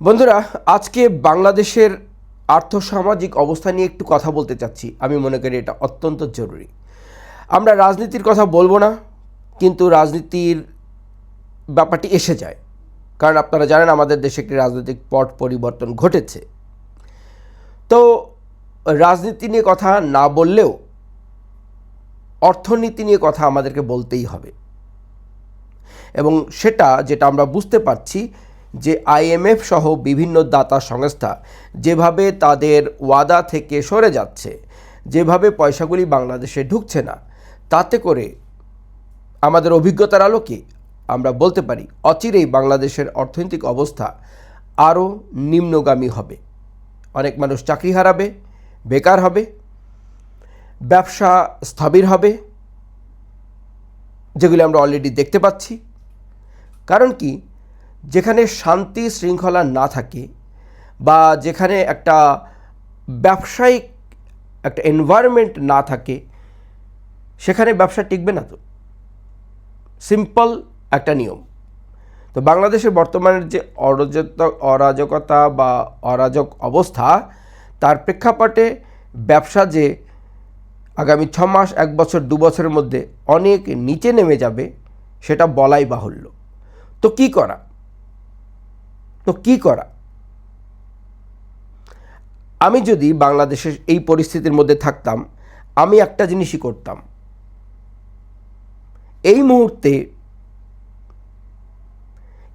বন্ধুরা, আজকে বাংলাদেশের আর্থসামাজিক অবস্থা নিয়ে একটু কথা বলতে চাচ্ছি। আমি মনে করি এটা অত্যন্ত জরুরি। আমরা রাজনীতির কথা বলব না, কিন্তু রাজনীতির ব্যাপারটি এসে যায়। কারণ আপনারা জানেন, আমাদের দেশে একটি রাজনৈতিক পট পরিবর্তন ঘটেছে। তো রাজনীতি নিয়ে কথা না বললেও অর্থনীতি নিয়ে কথা আমাদেরকে বলতেই হবে। এবং সেটা যেটা আমরা বুঝতে পারছি যে আইএমএফ সহ বিভিন্ন দাতা সংস্থা যেভাবে তাদের ওয়াদা থেকে সরে যাচ্ছে, যেভাবে পয়সাগুলি বাংলাদেশে ঢুকছে না, তাতে করে আমাদের অভিজ্ঞতার আলোকে আমরা বলতে পারি অচিরেই বাংলাদেশের অর্থনৈতিক অবস্থা আরও নিম্নগামী হবে। অনেক মানুষ চাকরি হারাবে, বেকার হবে, ব্যবসা স্থবির হবে, যেগুলি আমরা অলরেডি দেখতে পাচ্ছি। কারণ কি? যেখানে শান্তি শৃঙ্খলা না থাকে বা যেখানে একটা ব্যবসায়িক একটা এনভায়রনমেন্ট না থাকে, সেখানে ব্যবসা টিকবে না তো। সিম্পল একটা নিয়ম। তো বাংলাদেশের বর্তমানের যে অরাজকতা অরাজকতা বা অরাজক অবস্থা, তার প্রেক্ষাপটে ব্যবসা যে আগামী ছ মাস, এক বছর, দু বছরের মধ্যে অনেক নিচে নেমে যাবে, সেটা বলাই বাহুল্য। তো কি করা? তো কি করা? আমি যদি বাংলাদেশের এই পরিস্থিতির মধ্যে থাকতাম, আমি একটা জিনিসই করতাম। এই মুহূর্তে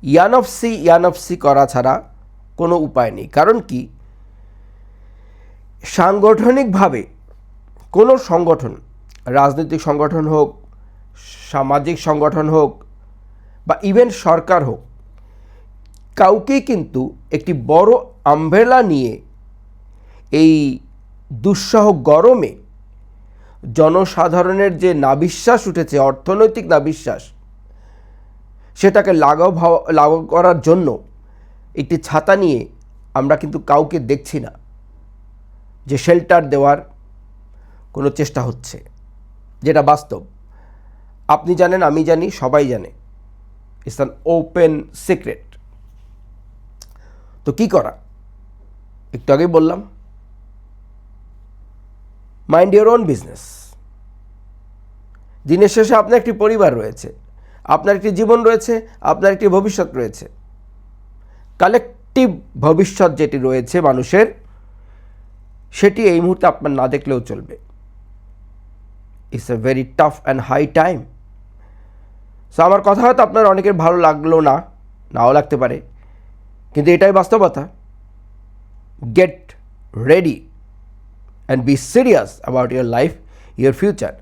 ইয়ানফসি ইয়ানফসি করা ছাড়া কোনো উপায় নেই। কারণ কি? সাংগঠনিকভাবে কোনো সংগঠন, রাজনৈতিক সংগঠন হোক, সামাজিক সংগঠন হোক বা ইভেন সরকার হোক কাউকেই কিন্তু একটি বড় আমভেলা নিয়ে এই দুঃসহ গরমে জনসাধারণের যে নাবিশ্বাস উঠেছে, অর্থনৈতিক নাবিশ্বাস, সেটাকে লাঘব হওয়া, লাঘব করার জন্য একটি ছাতা নিয়ে আমরা কিন্তু কাউকে দেখছি না যে শেল্টার দেওয়ার কোনো চেষ্টা হচ্ছে। যেটা বাস্তব। আপনি জানেন, আমি জানি, সবাই জানে। ইটস অ্যান ওপেন সিক্রেট তো কি করা? একটু আগেই বললাম। মাইন্ড ইউর ওন বিজনেস দিনের শেষে আপনার একটি পরিবার রয়েছে, আপনার একটি জীবন রয়েছে, আপনার একটি ভবিষ্যৎ রয়েছে। কালেকটিভ ভবিষ্যৎ যেটি রয়েছে মানুষের, সেটি এই মুহূর্তে আপনার না দেখলেও চলবে। It's a very tough and high time so আমার কথা হয়তো আপনার অনেকের ভালো লাগল না, নাও লাগতে পারে। কিন্তু এটাই বাস্তবতা। Get ready and be serious about your life your future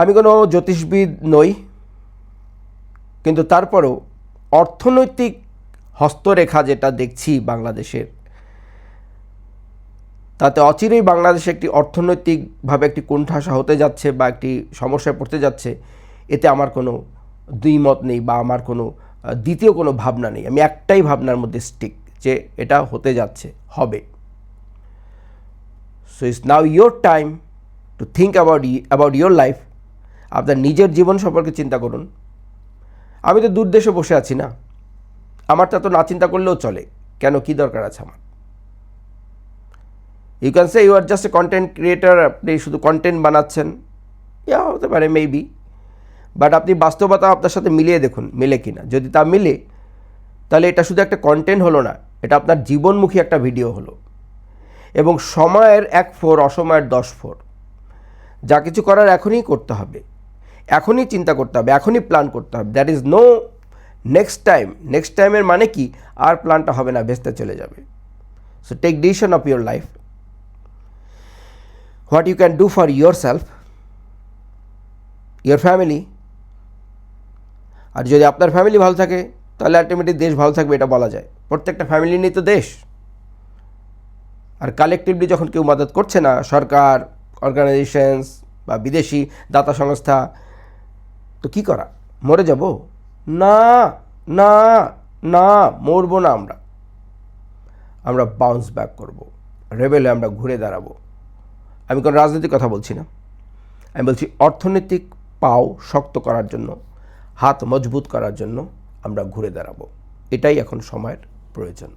আমি কোনো জ্যোতিষবিদ নই, কিন্তু তারপরেও অর্থনৈতিক হস্তরেখা যেটা দেখছি বাংলাদেশের, তাতে অচিরেই বাংলাদেশ একটি অর্থনৈতিকভাবে একটি কোণঠাসা হতে যাচ্ছে বা একটি সমস্যায় পড়তে যাচ্ছে, এতে আমার কোনো দুই মত নেই বা আমার কোনো দ্বিতীয় কোনো ভাবনা নেই। আমি একটাই ভাবনার মধ্যে স্টিক যে এটা হতে যাচ্ছে, হবে। So it's now your time to think about about your life আপনার নিজের জীবন সম্পর্কে চিন্তা করুন। আমি তো দূর দেশে বসে আছি না। আমারটা তো না চিন্তা করলেও চলে। কেন? কি দরকার আছে আমার? You can say you are just a content creator আপনি শুধু কন্টেন্ট বানাচ্ছেন। ইয়া হতে পারে মেবি বাট আপনি বাস্তবতা আপনার সাথে মিলিয়ে দেখুন, মিলে কি না যদি তা মিলে, তাহলে এটা শুধু একটা কন্টেন্ট হলো না, এটা আপনার জীবনমুখী একটা ভিডিও হলো। এবং সময়ের এক ফোর, অসময়ের দশ ফোর। যা কিছু করার এখনই করতে হবে। এখনই চিন্তা করতে হবে, এখনই প্ল্যান করতে হবে। That is no next time next টাইমের মানে কি? আর প্ল্যানটা হবে না, ভেস্তে চলে যাবে। So take decision of your life what you can do for yourself your family আর যদি আপনার ফ্যামিলি ভালো থাকে, তাহলে আলটিমেটলি দেশ ভালো থাকবে, এটা বলা যায়। প্রত্যেকটা ফ্যামিলি নিয়ে তো দেশ। আর কালেকটিভলি যখন কেউ মদত করছে না, সরকার অর্গানাইজেশনস বা বিদেশি দাতা সংস্থা, তো কি করা? মরে যাব? না না না, মরবো না আমরা। আমরা বাউন্স ব্যাক করব। রেবেলে আমরা ঘুরে দাঁড়াবো। আমি কোনো রাজনৈতিক কথা বলছি না। আমি বলছি অর্থনৈতিক পাও শক্ত করার জন্য। হাত মজবুত করার জন্য আমরা ঘুরে দাঁড়াবো। এটাই এখন সময়ের প্রয়োজন।